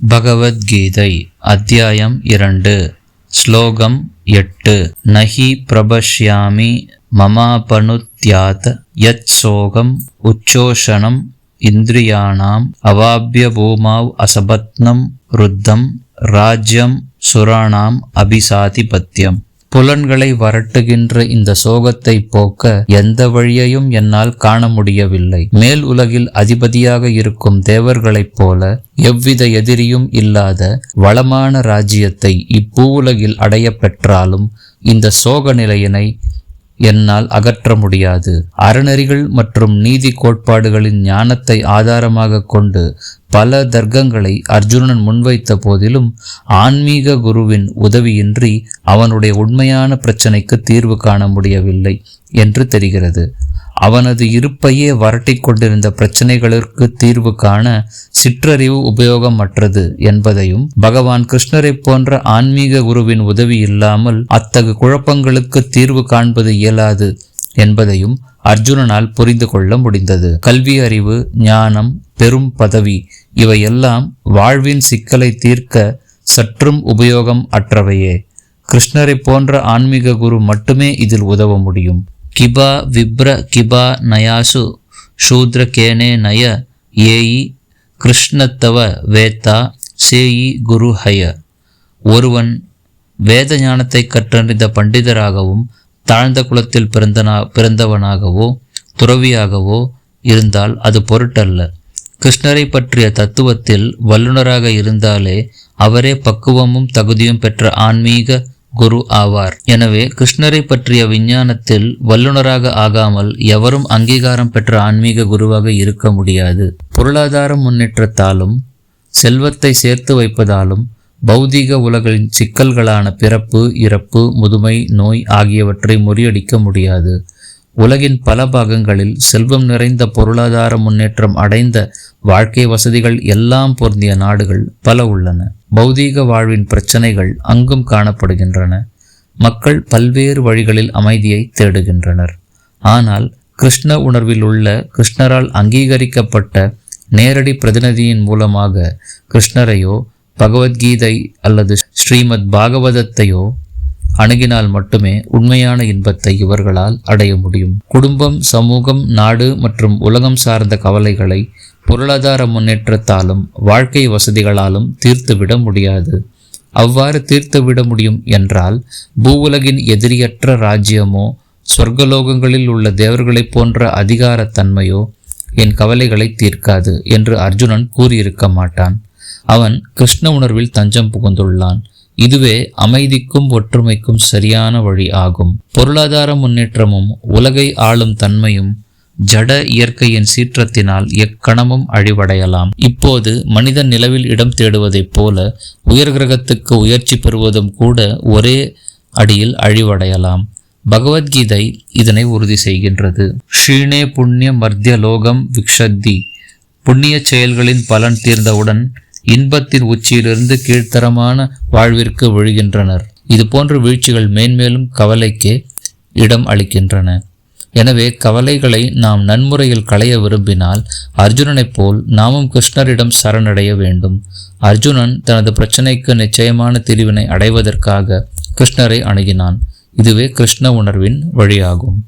பகவத்கீதை அத்தியாயம் இரண்டு ஸ்லோகம் எட்டு நஹி பிரபஷ்யாமி மமாபனுத்யாத் யத் சோகம் உச்சோஷணம் இந்திரியாணாம் அவாபிய பூமாவ் அசபத்னம் ருத்தம் ராஜ்யம் சுராணாம் அபிசாதிபத்தியம் புலன்களை வரட்டுகின்ற இந்த சோகத்தை போக்க எந்த வழியையும் என்னால் காண முடியவில்லை. மேல் உலகில் அதிபதியாக இருக்கும் தேவர்களைப் போல எவ்வித எதிரியும் இல்லாத வளமான ராஜ்யத்தை இப்பூவுலகில் அடைய பெற்றாலும் இந்த சோக நிலையினை என்னால் அகற்ற முடியாது. அறநெறிகள் மற்றும் நீதி கோட்பாடுகளின் ஞானத்தை ஆதாரமாக கொண்டு பல தர்க்கங்களை அர்ஜுனன் முன்வைத்த போதிலும் ஆன்மீக குருவின் உதவியின்றி அவனுடைய உண்மையான பிரச்சனைக்கு தீர்வு காண முடியவில்லை என்று தெரிகிறது. அவனது இருப்பையே வரட்டி கொண்டிருந்த பிரச்சனைகளுக்கு தீர்வு காண சிற்றறிவு உபயோகமற்றது என்பதையும் பகவான் கிருஷ்ணரை போன்ற ஆன்மீக குருவின் உதவி இல்லாமல் அத்தகு குழப்பங்களுக்கு தீர்வு காண்பது இயலாது என்பதையும் அர்ஜுனனால் புரிந்து கொள்ள முடிந்தது. கல்வி அறிவு ஞானம் பெரும் பதவி இவையெல்லாம் வாழ்வின் சிக்கலை தீர்க்க சற்றும் உபயோகம் அற்றவையே. கிருஷ்ணரை போன்ற ஆன்மீக குரு மட்டுமே இதில் உதவ முடியும். கிபா விப்ர கிபா நயாசு சூத்ர கேனே நய ஏயி கிருஷ்ணத்தவ வேத்தா சேயி குரு ஹய. ஒருவன் வேத ஞானத்தை கற்றறிந்த பண்டிதராகவும் தாழ்ந்த குலத்தில் பிறந்தனா பிறந்தவனாகவோ துறவியாகவோ இருந்தால் அது பொருட்டல்ல. கிருஷ்ணரை பற்றிய தத்துவத்தில் வல்லுநராக இருந்தாலே அவரே பக்குவமும் தகுதியும் பெற்ற ஆன்மீக குரு ஆவார். எனவே கிருஷ்ணரை பற்றிய விஞ்ஞானத்தில் வல்லுநராக ஆகாமல் எவரும் அங்கீகாரம் பெற்ற ஆன்மீக குருவாக இருக்க முடியாது. பொருளாதார முன்னேற்றத்தாலும் செல்வத்தை சேர்த்து வைப்பதாலும் பௌதீக உலகின் சிக்கல்களான பிறப்பு இறப்பு முதுமை நோய் ஆகியவற்றை முறியடிக்க முடியாது. உலகின் பல பாகங்களில் செல்வம் நிறைந்த பொருளாதார முன்னேற்றம் அடைந்த வாழ்க்கை வசதிகள் எல்லாம் பொருந்திய நாடுகள் பல உள்ளன. பௌதீக வாழ்வின் பிரச்சனைகள் அங்கும் காணப்படுகின்றன. மக்கள் பல்வேறு வழிகளில் அமைதியை தேடுகின்றனர். ஆனால் கிருஷ்ண உணர்வில் உள்ள கிருஷ்ணரால் அங்கீகரிக்கப்பட்ட நேரடி பிரதிநிதியின் மூலமாக கிருஷ்ணரையோ பகவத்கீதை அல்லது ஸ்ரீமத் பாகவதத்தையோ அணுகினால் மட்டுமே உண்மையான இன்பத்தை இவர்களால் அடைய முடியும். குடும்பம் சமூகம் நாடு மற்றும் உலகம் சார்ந்த கவலைகளை பொருளாதார முன்னேற்றத்தாலும் வாழ்க்கை வசதிகளாலும் தீர்த்துவிட முடியாது. அவ்வாறு தீர்த்துவிட முடியும் என்றால் பூவுலகின் எதிரியற்ற ராஜ்யமோ சொர்க்கலோகங்களில் உள்ள தேவர்களைப் போன்ற அதிகாரத்தன்மையோ என் கவலைகளை தீர்க்காது என்று அர்ஜுனன் கூறியிருக்க மாட்டான். அவன் கிருஷ்ண உணர்வில் தஞ்சம் புகுந்துள்ளான். இதுவே அமைதிக்கும் ஒற்றுமைக்கும் சரியான வழி ஆகும். பொருளாதார முன்னேற்றமும் உலகை ஆளும் தன்மையும் ஜட இயற்கையின் சீற்றத்தினால் எக்கணமும் அழிவடையலாம். இப்போது மனிதன் நிலவில் இடம் தேடுவதைப் போல உயர் கிரகத்துக்கு உயர்ச்சி பெறுவதும் கூட ஒரே அடியில் அழிவடையலாம். பகவத்கீதை இதனை உறுதி செய்கின்றது. ஷீனே புண்ணிய மர்த்திய லோகம் விக்ஷத்தி. புண்ணிய செயல்களின் பலன் தீர்ந்தவுடன் இன்பத்தின் உச்சியிலிருந்து கீழ்த்தரமான வாழ்விற்கு விழுகின்றனர். இது போன்ற வீழ்ச்சிகள் மேன்மேலும் கவலைக்கு இடம் அளிக்கின்றன. எனவே கவலைகளை நாம் நன்முறையில் களைய விரும்பினால் அர்ஜுனனைப் போல் நாமும் கிருஷ்ணரிடம் சரணடைய வேண்டும். அர்ஜுனன் தனது பிரச்சனைக்கு நிச்சயமான தீர்வினை அடைவதற்காக கிருஷ்ணரை அணுகினான். இதுவே கிருஷ்ண உணர்வின் வழியாகும்.